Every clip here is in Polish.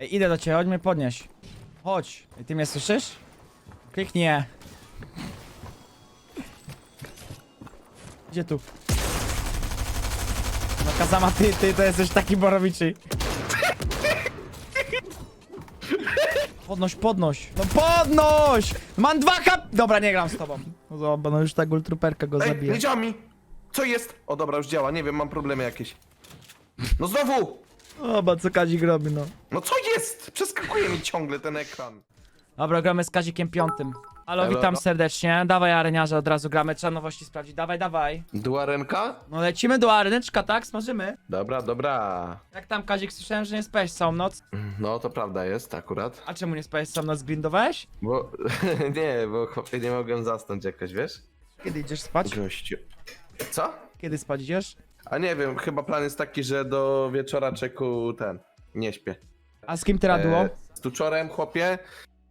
Ej, idę do ciebie, chodź mnie podnieś. Chodź. Ej, ty mnie słyszysz? Kliknij E. Gdzie tu? No Kazama, ty, ty to jesteś taki borowiczy. Podnoś, podnoś. No podnoś! Mam dwa kap... Dobra, nie gram z tobą. No zobacz, no już tak ultruperka go Ej, nie działa mi! Co jest? O dobra, już działa, nie wiem, mam problemy jakieś. No znowu! Zobacz, co Kazik robi, no. No co jest? Przeskakuje mi ciągle ten ekran. Dobra, gramy z Kazikiem piątym. Halo, Elo, witam serdecznie. Dawaj areniarze, od razu gramy, trzeba nowości sprawdzić. Dawaj, dawaj. Duarenka? No lecimy do areneczka, tak? Smażymy. Dobra, dobra. Jak tam, Kazik, słyszałem, że nie spałeś całą noc. No to prawda jest, akurat. A czemu nie spałeś całą noc? Grindowałeś? Bo, nie, bo chłopie nie mogłem zasnąć jakoś, wiesz? Kiedy idziesz spać? Gościu. Co? Kiedy spać idziesz? A nie wiem, chyba plan jest taki, że do wieczora czeku ten, nie śpię. A z kim ty raduło? E, z tuczorem, chłopie,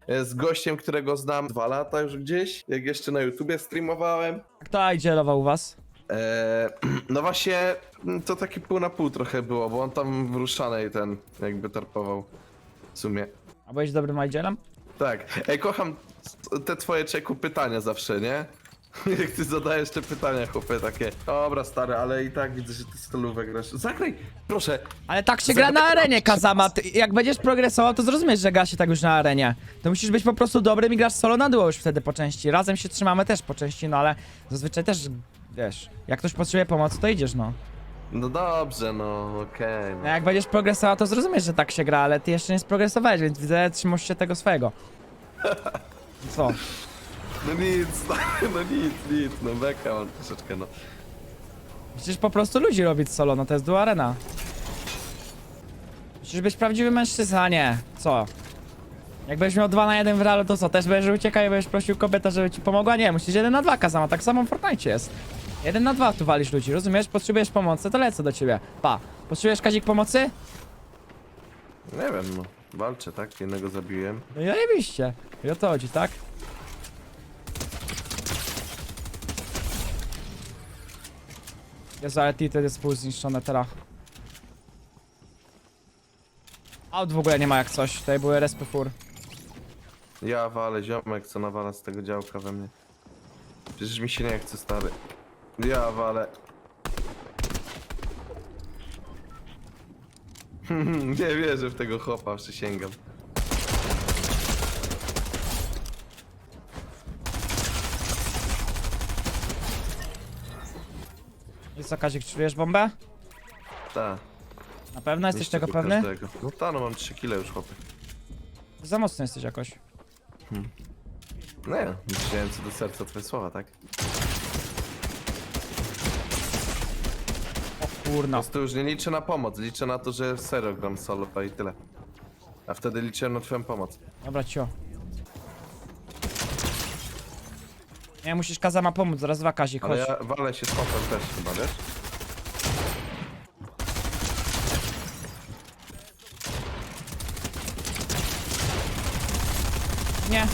e, z gościem, którego znam dwa lata już gdzieś, jak jeszcze na YouTubie streamowałem. Kto idzielował u was? E, no właśnie, mm, to taki pół na pół trochę było, bo on tam w Ruszanej ten jakby tarpował. W sumie. A byłeś dobrym idzielem? Tak. Ej, kocham te twoje czeku pytania zawsze, nie? Jak ty zadajesz te pytania, chłopie, takie. Dobra, stary, ale i tak widzę, że ty stolówek grasz. Zagraj, proszę. Ale tak się gra na arenie, Kazama. Ty, jak będziesz progresował, to zrozumiesz, że gra się tak już na arenie. To musisz być po prostu dobrym i grasz solo na duo już wtedy po części. Razem się trzymamy też po części, no ale zazwyczaj też, wiesz, jak ktoś potrzebuje pomocy, to idziesz, no. No dobrze, no, okej. No no. jak będziesz progresował, to zrozumiesz, że tak się gra, ale ty jeszcze nie sprogresowałeś, więc widzę, trzymasz się tego swojego. Co? No nic, no nic, nic, no beka mam troszeczkę, no. Przecież po prostu ludzi robić solo, no to jest duo arena. Musisz być prawdziwy mężczyzna, a nie. Co? Jak będziesz miał 2 na 1 w realu, to co? Też będziesz uciekał i będziesz prosił kobietę, żeby ci pomogła? Nie, musisz 1 na 2 Kazama, tak samo w Fortnite jest. 1 na 2 tu walisz ludzi, rozumiesz? Potrzebujesz pomocy, to lecę do ciebie. Pa. Potrzebujesz Kazik pomocy? Nie wiem, no. Walczę, tak? Jednego zabiłem. No i zajebiście. I o to chodzi, tak? Jezu, ale Tito jest pół zniszczone teraz. Aut w ogóle nie ma jak coś, tutaj były respy fur. Ja walę, ziomek, co nawala z tego działka we mnie. Przecież mi się nie chce, stary. Ja walę. nie wierzę w tego chłopa, przysięgam. Co, Kazik, czujesz bombę? Ta. Na pewno jesteś niszczę tego tu pewny? każdego. No ta, no mam 3 kile już, chłopie. Za mocny jesteś jakoś. Nie, nie wziąłem co do serca twoje słowa, tak? O kurna. Po prostu już nie liczę na pomoc, liczę na to, że serio gram solo to i tyle. A wtedy liczyłem na twoją pomoc. Dobra, cio. Nie, musisz Kazama pomóc, zaraz dwa Kazik, chodź. Ale ja walę się z chłopem też chyba, wiesz? Nie.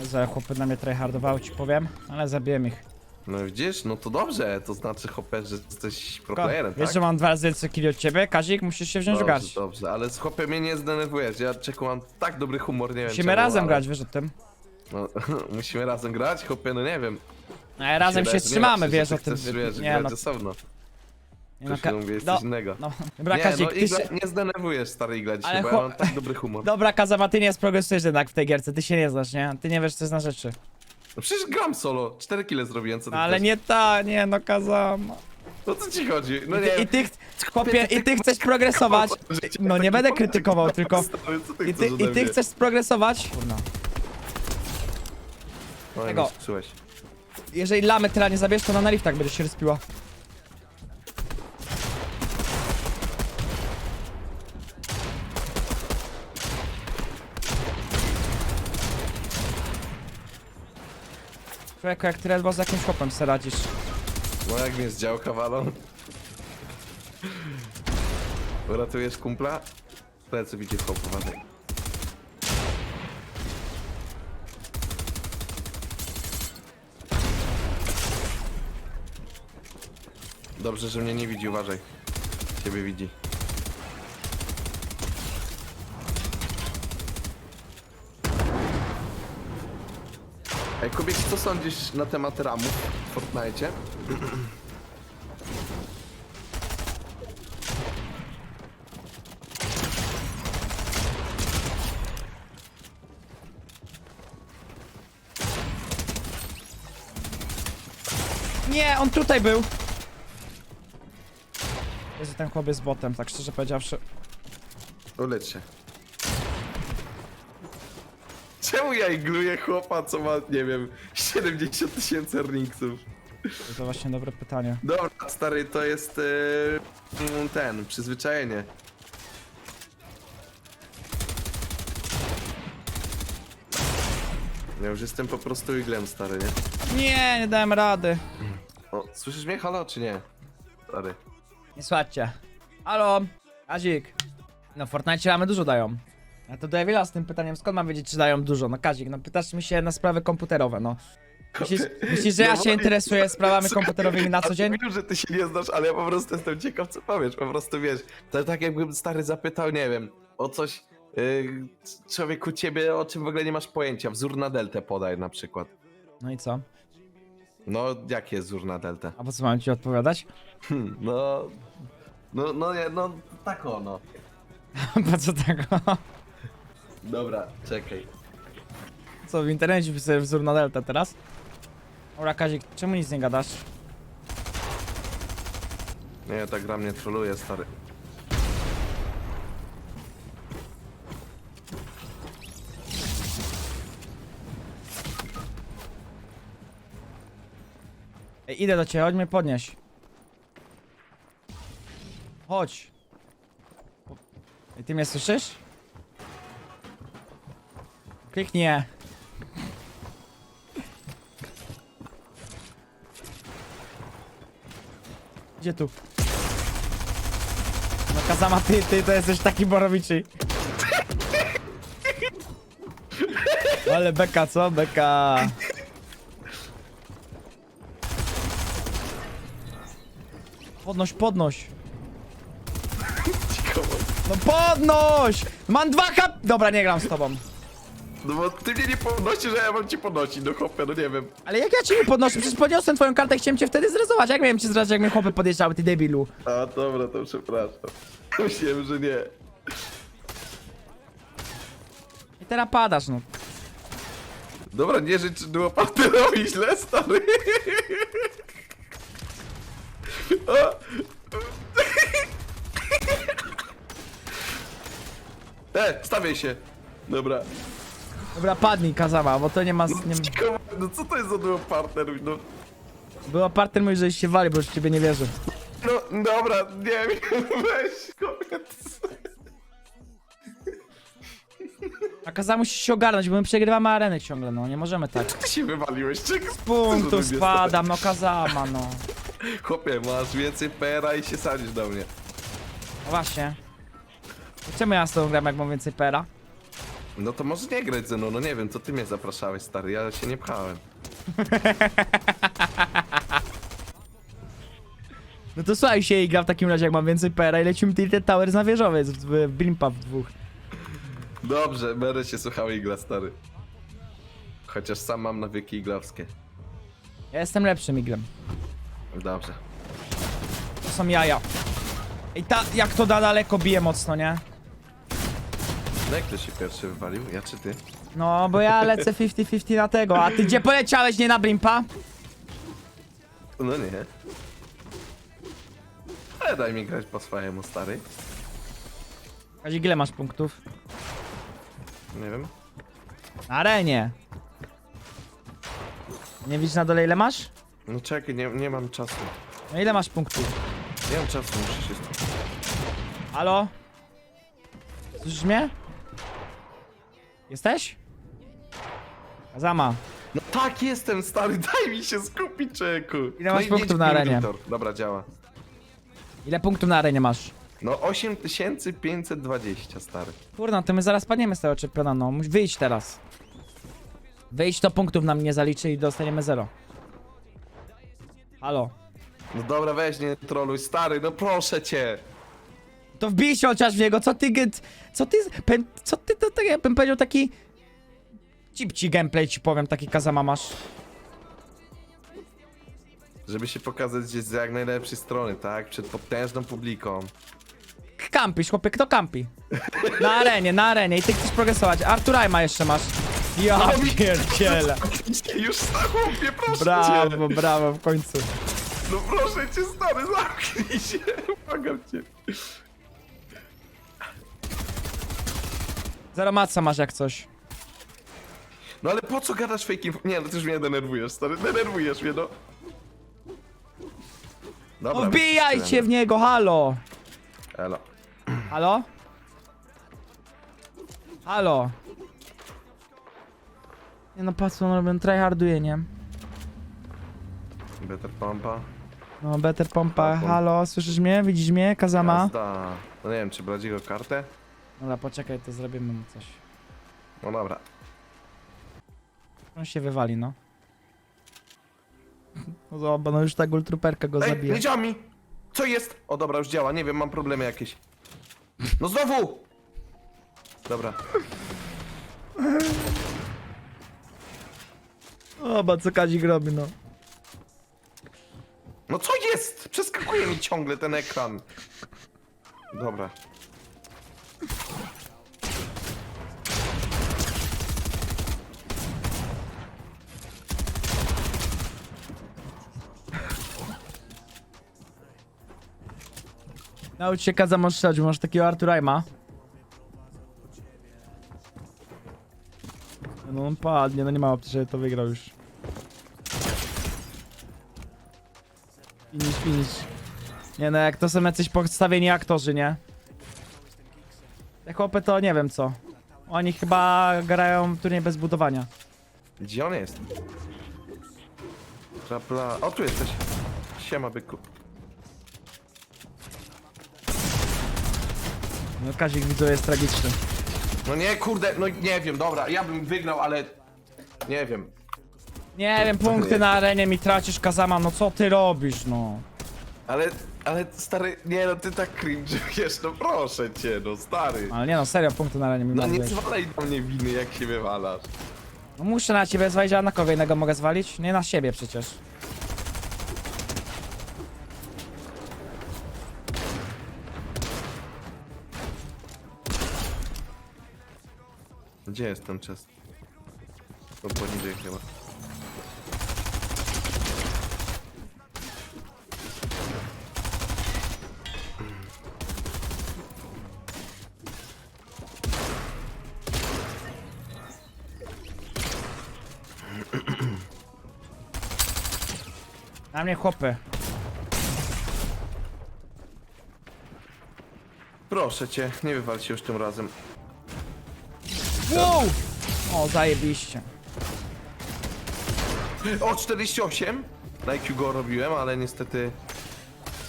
Jezu, ale chłopy na mnie tryhardowały, ci powiem, ale zabiłem ich. No widzisz, no to dobrze, to znaczy chłopie, że jesteś Ko- playerem, Wiesz, tak? że mam dwa razy więcej killi od ciebie? Kazik, musisz się wziąć w Dobrze, garść. dobrze, ale z chłopie mnie nie zdenerwujesz, ja czeku mam tak dobry humor, nie wiem Musimy czemu, razem ale... grać, wiesz o tym. No, musimy razem grać, chłopie, no nie wiem. No, ale razem się trzymamy, wiesz o ty tym. Chcesz, wiesz, Nie grać no, osobno. Nie no, ka- mówi, jest no, coś innego. no. Dobra, nie, Kazik, no ty Igla, się... nie zdenerwujesz stary Igla dzisiaj, Ale bo chłop- ja mam tak dobry humor. Dobra, Kazama, ty nie sprogresujesz jednak w tej gierce, ty się nie znasz, nie? Ty nie wiesz, co jest na rzeczy. No przecież gram solo, 4 kile zrobiłem, co ty No, ale chcesz? nie ta, nie no, Kazama. No co ci chodzi? No nie i ty, ch- chłopie, i ty chcesz progresować. No nie będę krytykował, tylko... Stary, co ty I ty, chcesz i ty mnie? chcesz progresować? Kurna. Oj, tego. Jeżeli lamy tyle nie zabierz, to na liftach będzie się rozpiła. Człowieku, jak ty ledwo z jakimś chłopem se radzisz. No jak mnie z działka walą? Uratujesz kumpla? Plecy widzi w chłopu, uważaj. Dobrze, że mnie nie widzi, uważaj. Ciebie widzi. Ej, Kubik, co sądzisz na temat ramów w Fortnite? Nie, on tutaj był. Jezu, ten chłop jest botem, tak szczerze powiedziawszy. Ulecz się. Czemu ja igluję chłopa, co ma, nie wiem, 70 tysięcy rinksów? To właśnie dobre pytanie. Dobra, stary, to jest yy, ten, przyzwyczajenie. Ja już jestem po prostu iglem, stary, nie? Nie, nie dałem rady. O, słyszysz mnie, halo, czy nie? Stary. Nie słuchajcie. Halo, Kazik. No w Fortnite mamy dużo dają. A to do Ewila z tym pytaniem, skąd mam wiedzieć, czy dają dużo? No Kazik, no pytasz mi się na sprawy komputerowe, no. Myślisz, myślisz że ja się interesuję sprawami komputerowymi na co dzień? Wiem, że ty się nie znasz, ale ja po prostu jestem ciekaw, co powiesz. Po prostu wiesz, to tak jakbym stary zapytał, nie wiem, o coś. Yy, człowieku, ciebie o czym w ogóle nie masz pojęcia. Wzór na deltę podaj na przykład. No i co? No, jaki jest wzór na deltę? A po co mam ci odpowiadać? Hmm, no. No, no nie, no tak ono. po co tego? Dobra, czekaj. Co, w internecie wpisujesz wzór na delta teraz? Dobra, Kazik, czemu nic nie gadasz? Nie, ta gra mnie troluje, stary. Ej, idę do ciebie, chodź mnie podnieś. Chodź. Ej, ty mnie słyszysz? Kliknij. E. Gdzie tu? No Kazama, ty, ty to jesteś taki borowiczy. Ale beka, co? Beka. Podnoś, podnoś. No podnoś! Mam dwa kap... Dobra, nie gram z tobą. No bo ty mnie nie podnosisz, że ja mam ci podnosić, no chłopie, no nie wiem. Ale jak ja ci nie podnoszę? Przecież podniosłem twoją kartę, chciałem cię wtedy zrezować. Jak miałem cię zrezować, jak mnie chłopy podjeżdżały, ty debilu? A dobra, to przepraszam. Myślałem, że nie. I teraz padasz, no. Dobra, nie życz było partnerowi źle, stary. O. E, stawiaj się. Dobra. Dobra, padnij, Kazama, bo to nie ma... Nie... No co to jest za duo partner? No, Była partner mój, żeś się wali, bo już w ciebie nie wierzę. no dobra, nie wiem, weź kobiet. A Kazama musi się ogarnąć, bo my przegrywamy arenę ciągle, no. Nie możemy tak. Ty się wywaliłeś, czego? Punktu spadam, no Kazama, no. Chłopie, masz więcej pera i się sadzisz do mnie. No właśnie. Czemu ja z tobą gram, jak mam więcej pera? No to może nie grać ze mną, no nie wiem, co ty mnie zapraszałeś, stary, ja się nie pchałem. No to słuchaj się i gra w takim razie, jak mam więcej pera i lecimy Tilted Towers na wieżowiec w, w Blimpa w dwóch. Dobrze, będę się słuchał igla, stary. Chociaż sam mam nawyki iglowskie. Ja jestem lepszym iglem. Dobrze. To są jaja. I ta, jak to da daleko bije mocno, nie? Jak to się pierwszy wywalił? Ja czy ty? No, bo ja lecę 50-50 na tego, a ty gdzie poleciałeś, nie na Blimpa? No nie. Ale daj mi grać po swojemu, stary. Kazik, ile masz punktów? Nie wiem. Na arenie. Nie widzisz na dole ile masz? No czekaj, nie, nie mam czasu. No ile masz punktów? Nie mam czasu, muszę się... Halo? Słyszysz mnie? Jesteś? Kazama. No tak, jestem, stary, daj mi się skupić, czeku. Ile masz i punktów na arenie? Dobra, działa. Ile punktów na arenie masz? No 8520, stary. Kurna, to my zaraz padniemy z tego czempiona, no. Wyjdź teraz. Wyjdź, to punktów nam nie zaliczy i dostaniemy zero. Halo. No dobra, weź nie troluj, stary, no proszę cię. To wbij się chociaż w niego, co ty, co ty, pen, co ty, to tak jakbym powiedział taki... Cipci gameplay ci powiem, taki kazama masz. Żeby się pokazać gdzieś z jak najlepszej strony, tak? Przed potężną publiką. Kampisz, chłopie, kto kampi? Na arenie, na arenie i ty chcesz progresować. Arturajma jeszcze masz. Ja pierdzielę. Już na chłopie, proszę cię. Brawo, brawo, w końcu. No proszę cię, stary, zamknij się. Błagam cię. Zero masz jak coś. No ale po co gadasz fake info? Nie, no ty już mnie denerwujesz, stary, denerwujesz mnie, no. Dobra, No wbijajcie w niego, halo. Elo. Halo? Halo? Nie no, patrz co on robi, tryharduje, nie? Better pompa. No, better pompa, halo, słyszysz mnie? Widzisz mnie, Kazama? Jazda. No nie wiem, czy brać jego kartę? Dobra, poczekaj, to zrobimy mu coś. No dobra. On się wywali, no. No zobacz, no już ta ultruperka go Ej, zabije. nie działa mi! Co jest? O dobra, już działa, nie wiem, mam problemy jakieś. No znowu! Dobra. Zobacz, co Kazik robi, no. No co jest? Przeskakuje mi ciągle ten ekran. Dobra. Naucz się Kazama strzelać, bo masz takiego Arturajma. No on padnie, no nie ma opcji, że to wygrał już. Finish, finish. Nie no, jak to są jacyś podstawieni aktorzy, nie? Te chłopy to nie wiem co. Oni chyba grają turniej bez budowania. Gdzie on jest? Trapla... O, tu jesteś. Siema, byku. No Kazik widzę jest tragiczny. No nie, kurde, no nie wiem, dobra, ja bym wygrał, ale... Nie wiem. Nie wiem, punkty na arenie mi tracisz Kazama, no co ty robisz, no? Ale, ale stary, nie no, ty tak cringe wiesz, no proszę cię, no stary. Ale nie no, serio, punkty na arenie mi No nie zwalaj na mnie winy, jak się wywalasz. No muszę na ciebie zwalić, a na kogo innego mogę zwalić? Nie na siebie przecież. Gdzie jest ten chest? To poniżej chyba. Na mnie chłopy. Proszę cię, nie wywal się już tym razem. Wow! O, zajebiście. O, 48? Na IQ go robiłem, ale niestety...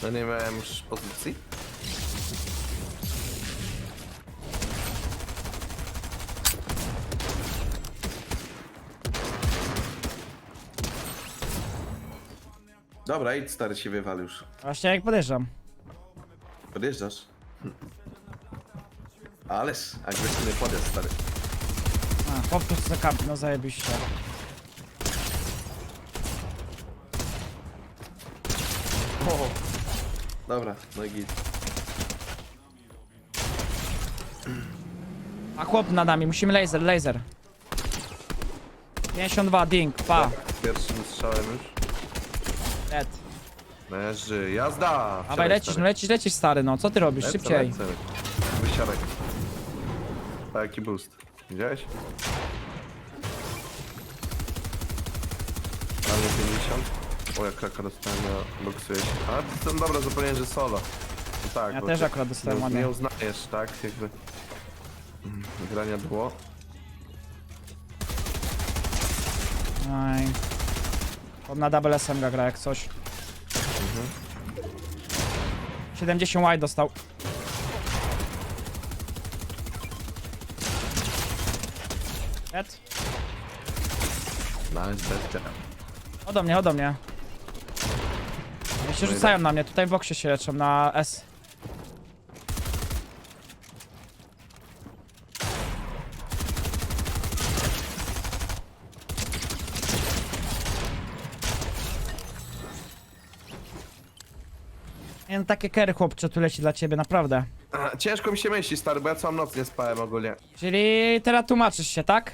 No nie miałem już pozycji. Dobra, idź stary się wywal już. Właśnie jak podejrzewam. Podjeżdżasz? Ależ agresywny podjazd, stary. A, powtórz co kampi, no zajebiście. O. Dobra, no i git. A chłop nad nami, musimy laser, laser. 52, ding, pa, Pierwszym strzałem już. Dead. Leży, jazda! Dawaj, lecisz, no lecisz, lecisz stary, no co ty robisz, szybciej. Wysiadaj. A jaki boost? Widziałeś? Mamy 50. O, jak kraka dostałem na boksuje się. A, to dobra, zapomniałem, że solo. No tak, Ja bo też ty akurat dostałem nie, ładnie. nie uznajesz, tak? Jakby... Grania było. Aj. On na double SM gra jak coś. 70 Y dostał. Ed? Nice, bez jam. Ode mnie, ode mnie. Oni się no rzucają tak. na mnie, tutaj w boksie się leczą, na S. No, takie kery chłopcze tu leci dla ciebie, naprawdę. A, Ciężko mi się myśli, stary, bo ja całą noc nie spałem ogólnie. Czyli teraz tłumaczysz się, tak?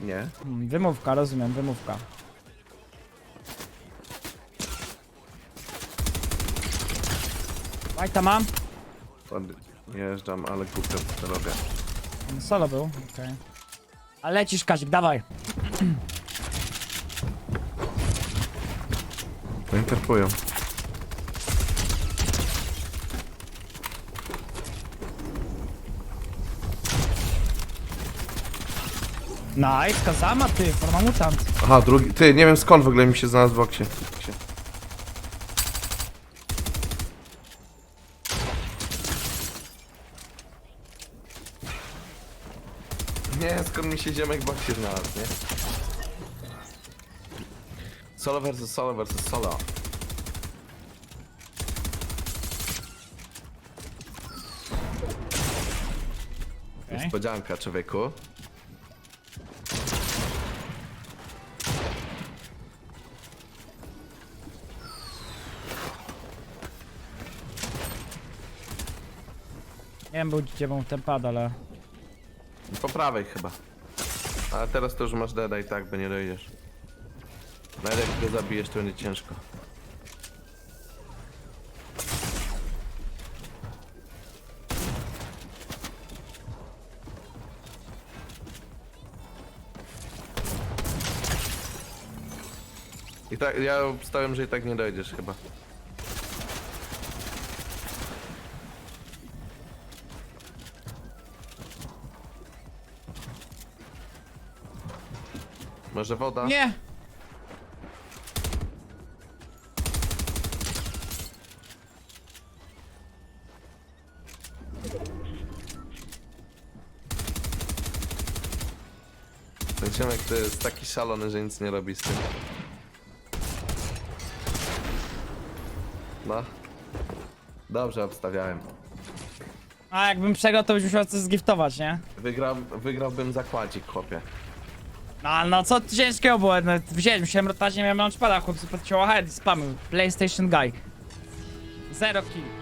Nie? Hmm, Wymówka, rozumiem, wymówka. Fajta mam. Jeżdżam, ale głupio to robię. Solo był, okej. A lecisz, Kazik, dawaj. No interpują. Nice, Kazama, ty, forma mutant. Aha, drugi. Ty, nie wiem skąd w ogóle mi się znalazł w boksie. Nie, skąd mi się ziomek w boksie znalazł, nie? Solo versus solo versus solo. Niespodzianka, człowieku. Nie wiem, był gdzie był ten pad, ale... Po prawej chyba. Ale teraz to już masz deda i tak, by nie dojdziesz. Nawet jak go zabijesz, to będzie ciężko. I tak, ja obstałem, że i tak nie dojdziesz chyba. Może woda? Nie! Ten ziomek to jest taki szalony, że nic nie robi z tym. No. Dobrze obstawiałem. A jakbym przegrał, to byś musiał coś zgiftować, nie? Wygrał, wygrałbym zakładzik, chłopie. No, no co ciężkiego było, no, wziąłem, musiałem rotać, nie miałem launchpada, chłopcy podciął head i spamił. PlayStation Guy. Zero kill.